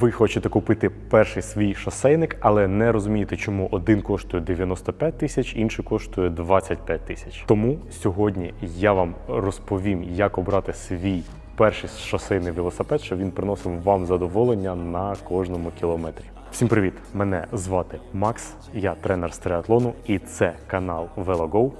Ви хочете купити перший свій шосейник, але не розумієте, чому один коштує 95 тисяч, інший коштує 25 тисяч. Тому сьогодні я вам розповім, як обрати свій перший шосейний велосипед, щоб він приносив вам задоволення на кожному кілометрі. Всім привіт! Мене звати Макс, я тренер з триатлону, і це канал VeloGo.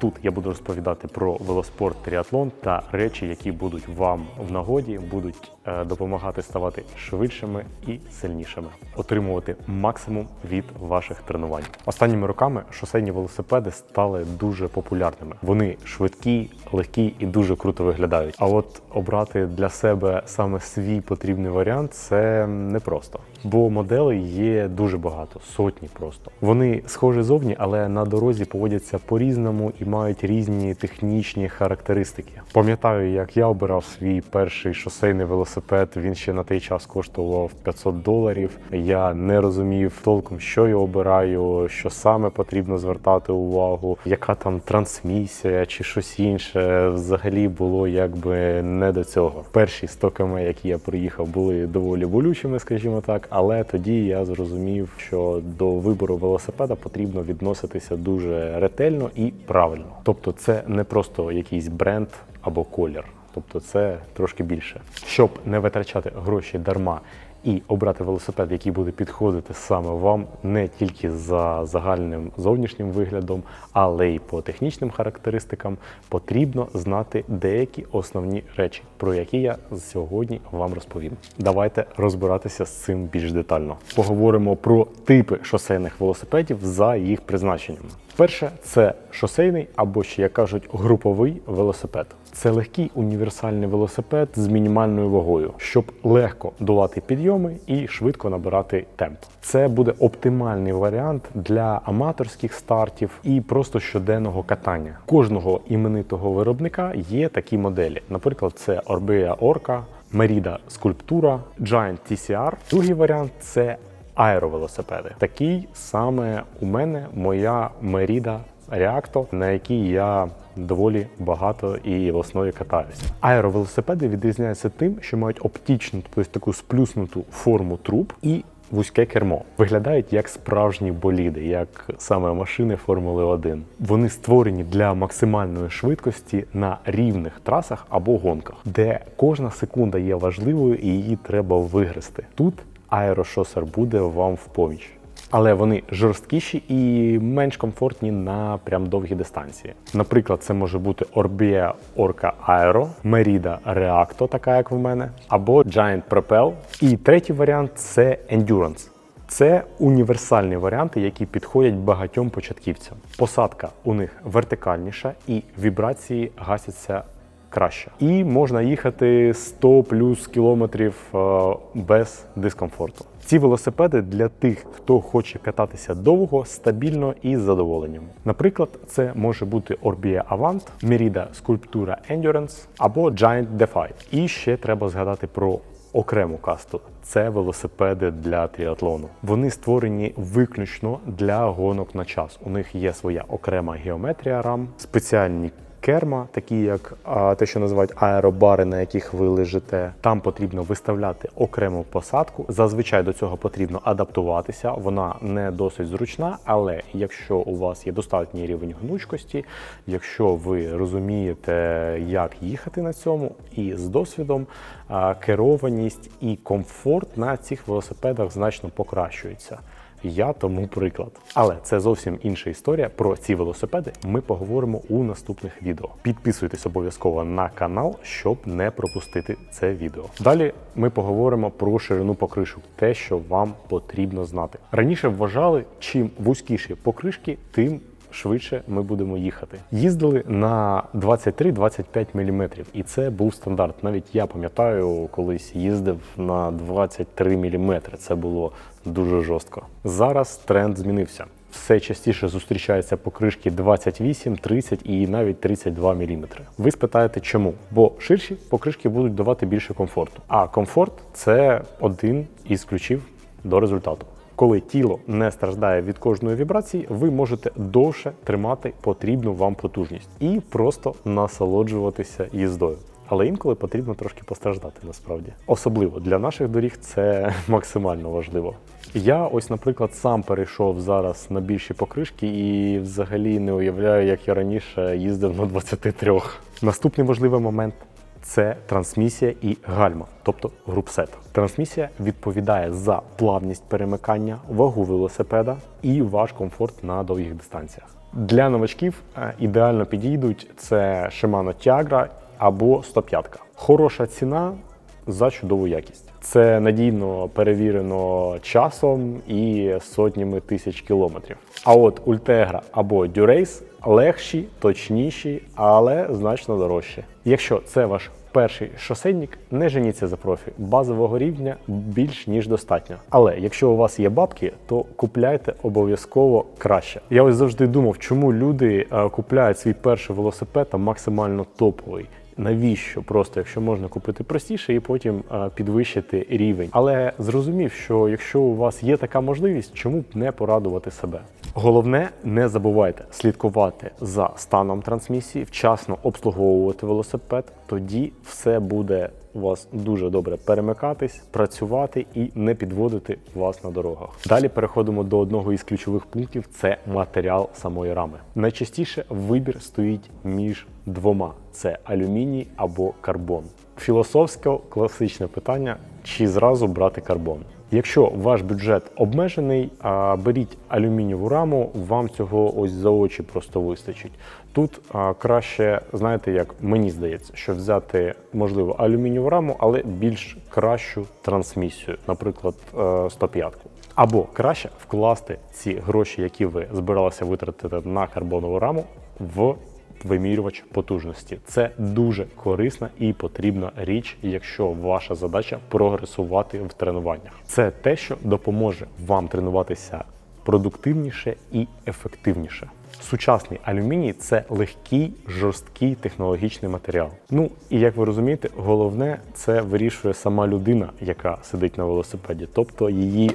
Тут я буду розповідати про велоспорт, тріатлон та речі, які будуть вам в нагоді, будуть е, допомагати ставати швидшими і сильнішими, отримувати максимум від ваших тренувань. Останніми роками шосейні велосипеди стали дуже популярними. Вони швидкі, легкі і дуже круто виглядають. А от обрати для себе саме свій потрібний варіант це непросто. Бо моделей є дуже багато, сотні просто. Вони схожі зовні, але на дорозі поводяться по-різному і мають різні технічні характеристики. Пам'ятаю, як я обирав свій перший шосейний велосипед. Він ще на той час коштував 500 доларів. Я не розумів толком, що я обираю, що саме потрібно звертати увагу, яка там трансмісія чи щось інше. Взагалі було якби не до цього. Перші 100 км, які я проїхав, були доволі болючими, скажімо так. Але тоді я зрозумів, що до вибору велосипеда потрібно відноситися дуже ретельно і правильно. Тобто, це не просто якийсь бренд або колір. Тобто це трошки більше. Щоб не витрачати гроші дарма і обрати велосипед, який буде підходити саме вам не тільки за загальним зовнішнім виглядом, але й по технічним характеристикам, потрібно знати деякі основні речі, про які я сьогодні вам розповім. Давайте розбиратися з цим більш детально. Поговоримо про типи шосейних велосипедів за їх призначенням. Перше це шосейний або ще як кажуть груповий велосипед. Це легкий універсальний велосипед з мінімальною вагою, щоб легко долати підйоми і швидко набирати темп. Це буде оптимальний варіант для аматорських стартів і просто щоденного катання. Кожного іменитого виробника є такі моделі. Наприклад, це Orbea Orca, Merida Sculptura, Giant TCR. Другий варіант це аеровелосипеди. Такий саме у мене моя Merida Reacto, на якій я доволі багато і весною катаюся. Аеровелосипеди відрізняються тим, що мають оптичну, тобто таку сплюснуту форму труб і вузьке кермо. Виглядають як справжні боліди, як саме машини Формули 1. Вони створені для максимальної швидкості на рівних трасах або гонках, де кожна секунда є важливою і її треба вигрести. Тут аерошосер буде вам в поміч. Але вони жорсткіші і менш комфортні на прям довгі дистанції. Наприклад, це може бути Orbea Orca Aero, Merida Reacto, така як в мене, або Giant Propel. І третій варіант це Endurance. Це універсальні варіанти, які підходять багатьом початківцям. Посадка у них вертикальніша і вібрації гасяться краще. І можна їхати 100 плюс кілометрів е, без дискомфорту. Ці велосипеди для тих, хто хоче кататися довго, стабільно і з задоволенням. Наприклад, це може бути Orbea Avant, Merida Sculptura Endurance або Giant Defy. І ще треба згадати про окрему касту. Це велосипеди для тріатлону. Вони створені виключно для гонок на час. У них є своя окрема геометрія рам, спеціальні керма, такі як а, те, що називають аеробари, на яких ви лежите. Там потрібно виставляти окрему посадку. Зазвичай до цього потрібно адаптуватися. Вона не досить зручна, але якщо у вас є достатній рівень гнучкості, якщо ви розумієте, як їхати на цьому, і з досвідом керованість і комфорт на цих велосипедах значно покращується. Я тому приклад. Але це зовсім інша історія. Про ці велосипеди ми поговоримо у наступних відео. Підписуйтесь обов'язково на канал, щоб не пропустити це відео. Далі ми поговоримо про ширину покришок, те, що вам потрібно знати. Раніше вважали, чим вузькіші покришки, тим швидше ми будемо їхати. Їздили на 23-25 мм, і це був стандарт. Навіть я пам'ятаю, колись їздив на 23 мм. Це було дуже жорстко. Зараз тренд змінився. Все частіше зустрічаються покришки 28, 30 і навіть 32 мм. Ви спитаєте, чому? Бо ширші покришки будуть давати більше комфорту. А комфорт це один із ключів до результату. Коли тіло не страждає від кожної вібрації, ви можете довше тримати потрібну вам потужність і просто насолоджуватися їздою. але інколи потрібно трошки постраждати насправді. Особливо для наших доріг це максимально важливо. Я ось, наприклад, сам перейшов зараз на більші покришки і взагалі не уявляю, як я раніше їздив на 23. Наступний важливий момент це трансмісія і гальма, тобто групсет. Трансмісія відповідає за плавність перемикання, вагу велосипеда і ваш комфорт на довгих дистанціях. Для новачків е, ідеально підійдуть це Shimano Tiagra або 105. Хороша ціна за чудову якість. Це надійно перевірено часом і сотнями тисяч кілометрів. А от Ultegra або Durace легші, точніші, але значно дорожчі. Якщо це ваш перший шосейник, не женіться за профі. Базового рівня більш ніж достатньо. Але якщо у вас є бабки, то купляйте обов'язково краще. Я ось завжди думав, чому люди е, купляють свій перший велосипед а максимально топовий. Навіщо просто, якщо можна купити простіше і потім підвищити рівень. Але зрозумів, що якщо у вас є така можливість, чому б не порадувати себе? Головне, не забувайте слідкувати за станом трансмісії, вчасно обслуговувати велосипед. Тоді все буде у вас дуже добре перемикатись, працювати і не підводити вас на дорогах. Далі переходимо до одного із ключових пунктів: це матеріал самої рами. Найчастіше вибір стоїть між двома: це алюміній або карбон. Філософське класичне питання: чи зразу брати карбон? Якщо ваш бюджет обмежений, беріть алюмінієву раму, вам цього ось за очі просто вистачить. Тут краще, знаєте, як мені здається, що взяти можливо алюмінієву раму, але більш кращу трансмісію, наприклад, 105-ку. Або краще вкласти ці гроші, які ви збиралися витратити на карбонову раму, в вимірювач потужності. Це дуже корисна і потрібна річ, якщо ваша задача прогресувати в тренуваннях. Це те, що допоможе вам тренуватися продуктивніше і ефективніше. Сучасний алюміній це легкий, жорсткий технологічний матеріал. Ну і як ви розумієте, головне це вирішує сама людина, яка сидить на велосипеді, тобто її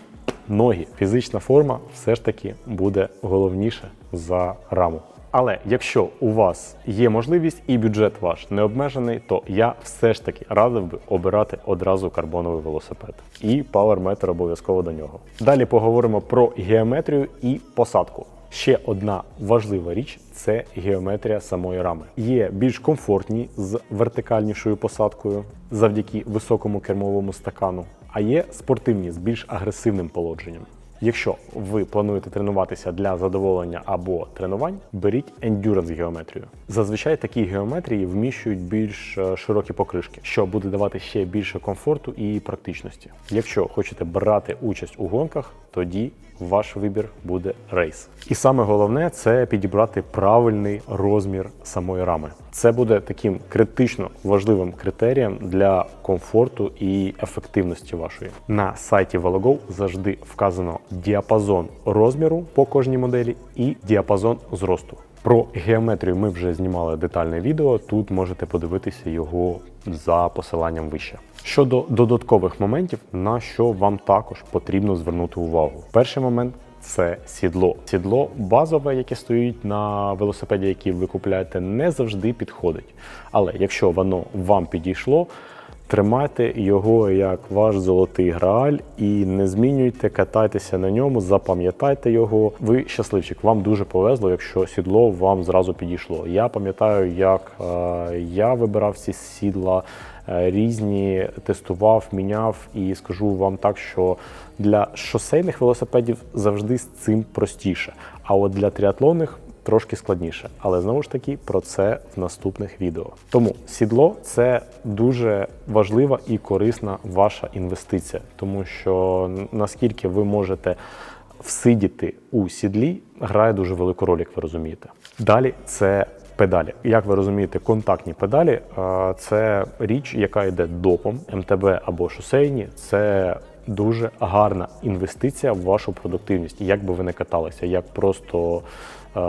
ноги. Фізична форма все ж таки буде головніше за раму. Але якщо у вас є можливість і бюджет ваш не обмежений, то я все ж таки радив би обирати одразу карбоновий велосипед. І пауерметр обов'язково до нього. Далі поговоримо про геометрію і посадку. Ще одна важлива річ це геометрія самої рами. Є більш комфортні з вертикальнішою посадкою завдяки високому кермовому стакану, а є спортивні з більш агресивним положенням. Якщо ви плануєте тренуватися для задоволення або тренувань, беріть ендюранс геометрію. Зазвичай такі геометрії вміщують більш е, широкі покришки, що буде давати ще більше комфорту і практичності. Якщо хочете брати участь у гонках, тоді ваш вибір буде рейс. І саме головне це підібрати правильний розмір самої рами. Це буде таким критично важливим критерієм для комфорту і ефективності вашої. На сайті Velogo завжди вказано діапазон розміру по кожній моделі і діапазон зросту. Про геометрію ми вже знімали детальне відео. Тут можете подивитися його за посиланням вище. Щодо додаткових моментів, на що вам також потрібно звернути увагу. Перший момент це сідло. Сідло базове, яке стоїть на велосипеді, який ви купуєте, не завжди підходить. Але якщо воно вам підійшло, Тримайте його як ваш золотий грааль і не змінюйте, катайтеся на ньому, запам'ятайте його. Ви щасливчик, вам дуже повезло, якщо сідло вам зразу підійшло. Я пам'ятаю, як е, я вибирав ці сідла е, різні, тестував, міняв, і скажу вам так, що для шосейних велосипедів завжди з цим простіше. А от для тріатлонних трошки складніше, але знову ж таки про це в наступних відео. Тому сідло це дуже важлива і корисна ваша інвестиція, тому що наскільки ви можете всидіти у сідлі, грає дуже велику роль, як ви розумієте. Далі це. Педалі, як ви розумієте, контактні педалі це річ, яка йде допом МТБ або шосейні. Це дуже гарна інвестиція в вашу продуктивність, як би ви не каталися, як просто Е,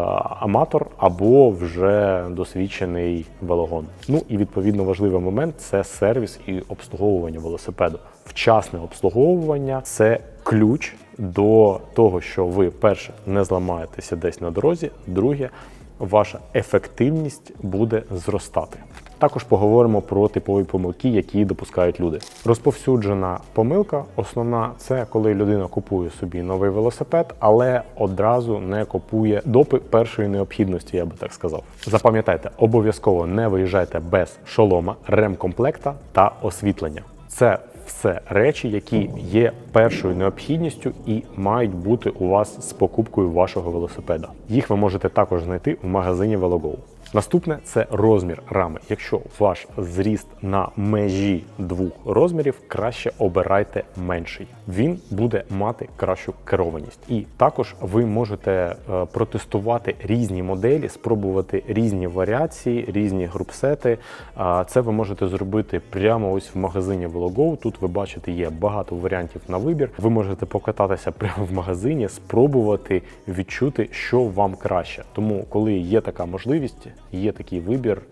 аматор або вже досвідчений велогон. Ну і відповідно важливий момент це сервіс і обслуговування велосипеду. Вчасне обслуговування це ключ до того, що ви перше не зламаєтеся десь на дорозі, друге. Ваша ефективність буде зростати. Також поговоримо про типові помилки, які допускають люди. Розповсюджена помилка, основна це коли людина купує собі новий велосипед, але одразу не купує допи першої необхідності, я би так сказав. Запам'ятайте, обов'язково не виїжджайте без шолома, ремкомплекта та освітлення. Це все речі, які є першою необхідністю і мають бути у вас з покупкою вашого велосипеда. Їх ви можете також знайти в магазині VeloGo. Наступне це розмір рами. Якщо ваш зріст на межі двох розмірів, краще обирайте менший. Він буде мати кращу керованість. І також ви можете е, протестувати різні моделі, спробувати різні варіації, різні групсети. Це ви можете зробити прямо ось в магазині VeloGo. Тут ви бачите, є багато варіантів на вибір. Ви можете покататися прямо в магазині, спробувати відчути, що вам краще. Тому, коли є така можливість, є такий вибір,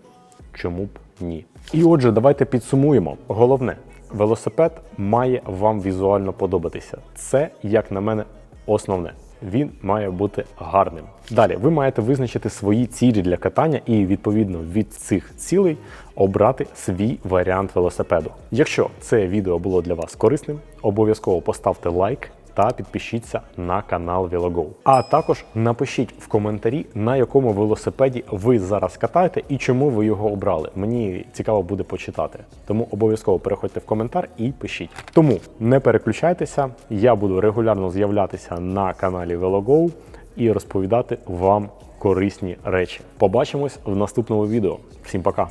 чому б ні. І отже, давайте підсумуємо. Головне, велосипед має вам візуально подобатися. Це, як на мене, основне. Він має бути гарним. Далі ви маєте визначити свої цілі для катання і відповідно від цих цілей обрати свій варіант велосипеду. Якщо це відео було для вас корисним, обов'язково поставте лайк та підпишіться на канал VeloGo. А також напишіть в коментарі, на якому велосипеді ви зараз катаєте і чому ви його обрали. Мені цікаво буде почитати. Тому обов'язково переходьте в коментар і пишіть. Тому не переключайтеся, я буду регулярно з'являтися на каналі VeloGo і розповідати вам корисні речі. Побачимось в наступному відео. Всім пока!